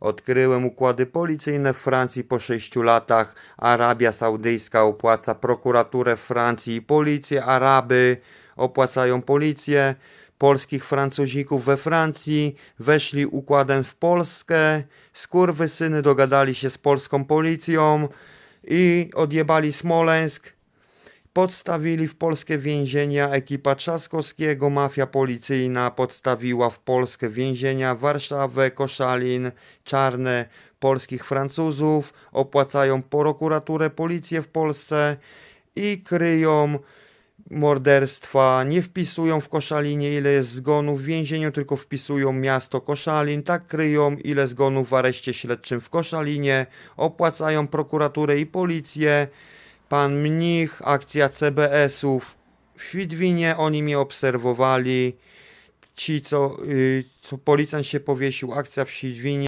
Odkryłem układy policyjne w Francji po 6 latach. Arabia Saudyjska opłaca prokuraturę w Francji i policję. Araby opłacają policję. Polskich Francuzików we Francji weszli układem w Polskę. Skurwysyny dogadali się z polską policją i odjebali Smoleńsk. Podstawili w polskie więzienia. Ekipa Trzaskowskiego, mafia policyjna podstawiła w Polskę więzienia Warszawę, Koszalin, Czarne, polskich Francuzów, opłacają prokuraturę, policję w Polsce i kryją morderstwa, nie wpisują w Koszalinie ile jest zgonów w więzieniu, tylko wpisują miasto Koszalin, tak kryją ile zgonów w areszcie śledczym w Koszalinie, opłacają prokuraturę i policję, pan mnich, akcja CBS-ów w Świdwinie, oni mnie obserwowali, ci co, y, co policjant się powiesił, akcja w Świdwinie,